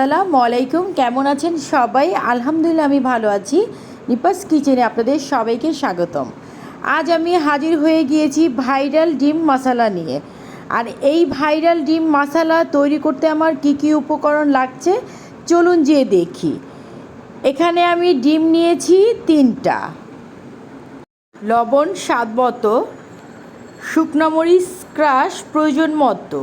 আসসালামু আলাইকুম। কেমন আছেন সবাই? আলহামদুলিল্লাহ, আমি ভালো আছি। নিপাস কিচেনে আপনাদের সবাইকে স্বাগতম। আজ আমি হাজির হয়ে গিয়েছি ভাইরাল ডিম মশালা নিয়ে। আর এই ভাইরাল ডিম মশালা তৈরি করতে আমার কি কি উপকরণ লাগছে, চলুন যেয়ে দেখি। এখানে আমি ডিম নিয়েছি তিনটা। লবণ, স্বাদ মতো। শুকনো মরিচ ক্রাশ প্রয়োজন মতো।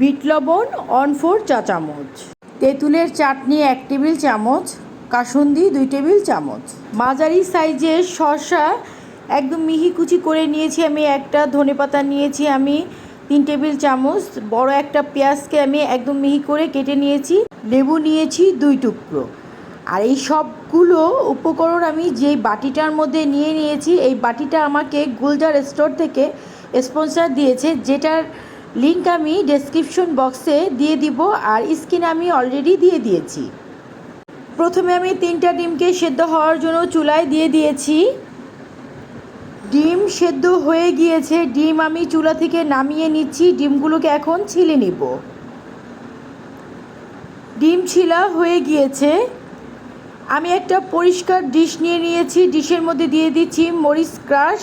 বিট লবণ অন ফোর চা চামচ। তেঁতুলের চাটনি এক টেবিল চামচ, কাসুন্দি দুই টেবিল চামচ। মাঝারি সাইজের শসা একদম মিহি কুচি করে নিয়েছি আমি, একটা ধনেপাতা নিয়েছি আমি, তিন টেবিল চামচ। বড় একটা পেঁয়াজকে আমি একদম মিহি করে কেটে নিয়েছি। লেবু নিয়েছি দুই টুকরো। আর এই সবগুলো উপকরণ আমি যেই বাটিটার মধ্যে নিয়ে নিয়েছি, এই বাটিটা আমাকে গুলজার স্টোর থেকে স্পন্সর দিয়েছে, যেটার লিঙ্ক আমি ডেসক্রিপশন বক্সে দিয়ে দিব আর স্ক্রিনে আমি অলরেডি দিয়ে দিয়েছি। প্রথমে আমি তিনটা ডিমকে সেদ্ধ হওয়ার জন্য চুলায় দিয়ে দিয়েছি। ডিম সেদ্ধ হয়ে গিয়েছে, ডিম আমি চুলা থেকে নামিয়ে নিচ্ছি, ডিমগুলোকে এখন ছিলে নিব। ডিম ছিলা হয়ে গিয়েছে। আমি একটা পরিষ্কার ডিশ নিয়ে নিয়েছি ডিশের মধ্যে দিয়ে দিচ্ছি মরিচ ক্রাশ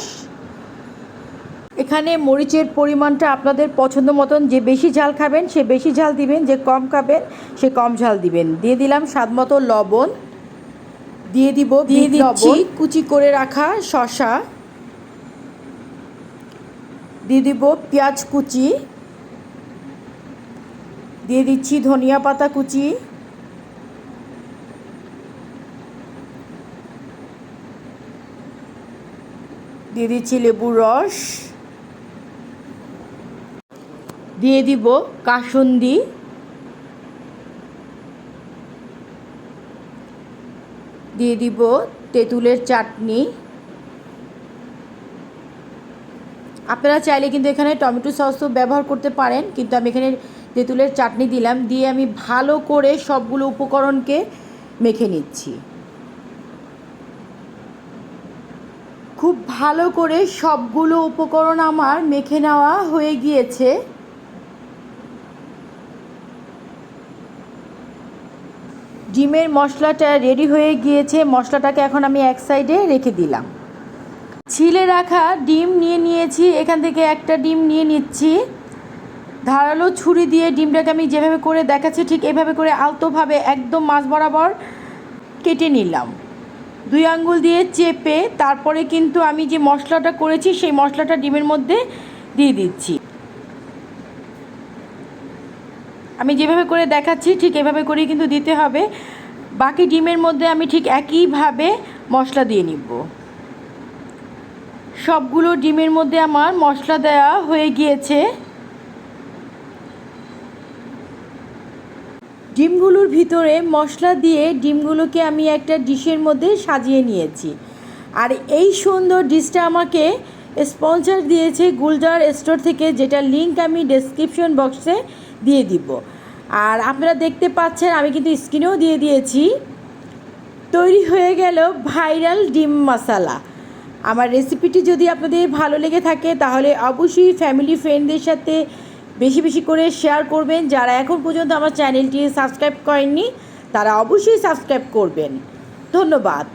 এখানে মরিচের পরিমাণটা আপনাদের পছন্দ মতন যে বেশি ঝাল খাবেন সে বেশি ঝাল দিবেন যে কম খাবেন সে কম ঝাল দিবেন। দিয়ে দিলাম স্বাদ মতো লবণ। দিয়ে দিব দিয়ে দিচ্ছি কুচি করে রাখা শশা দিয়ে দিব পেঁয়াজ কুচি। দিয়ে দিচ্ছি ধনিয়া পাতা কুচি। দিয়ে দিচ্ছি লেবুর রস। দিয়ে দিব কাসুন্দি দিয়ে দিব তেঁতুলের চাটনি। আপনারা চাইলে কিন্তু এখানে টমেটো সসও ব্যবহার করতে পারেন, কিন্তু আমি এখানে তেঁতুলের চাটনি দিলাম, দিয়ে আমি ভালো করে সবগুলো উপকরণকে মেখে নিচ্ছি। খুব ভালো করে সবগুলো উপকরণ আমার মেখে নেওয়া হয়ে গিয়েছে। ডিমের মশলাটা রেডি হয়ে গিয়েছে। মশলাটাকে এখন আমি এক সাইডে রেখে দিলাম। ছিলে রাখা ডিম নিয়ে নিয়েছি। এখান থেকে একটা ডিম নিয়ে নিচ্ছি। ধারালো ছুরি দিয়ে ডিমটাকে আমি যেভাবে করে দেখাচ্ছি, ঠিক এভাবে করে আলতোভাবে একদম মাছ বরাবর কেটে নিলাম। দুই আঙ্গুল দিয়ে চেপে তারপরে কিন্তু আমি যে মশলাটা করেছি, সেই মশলাটা ডিমের মধ্যে দিয়ে দিচ্ছি। আমি যেভাবে করে দেখাচ্ছি, ঠিক এভাবে করেই কিন্তু দিতে হবে। বাকি ডিমের মধ্যে আমি ঠিক একইভাবে মশলা দিয়ে নিব। সবগুলো ডিমের মধ্যে আমার মশলা দেওয়া হয়ে গিয়েছে। ডিমগুলোর ভিতরে মশলা দিয়ে ডিমগুলোকে আমি একটা ডিশের মধ্যে সাজিয়ে নিয়েছি। আর এই সুন্দর ডিশটা আমাকে স্পন্সর দিয়েছে গুলজার স্টোর থেকে, যেটা লিঙ্ক আমি ডেসক্রিপশন বক্সে দিয়ে দিব। আর আপনারা দেখতে পাচ্ছেন, আমি কিন্তু স্ক্রিনেও দিয়ে দিয়েছি। তৈরি হয়ে গেল ভাইরাল ডিম মশালা। আমার রেসিপিটি যদি আপনাদের ভালো লেগে থাকে, তাহলে অবশ্যই ফ্যামিলি ফ্রেন্ডদের সাথে বেশি বেশি করে শেয়ার করবেন। যারা এখন পর্যন্ত আমার চ্যানেলটি সাবস্ক্রাইব করেননি, তারা অবশ্যই সাবস্ক্রাইব করবেন। ধন্যবাদ।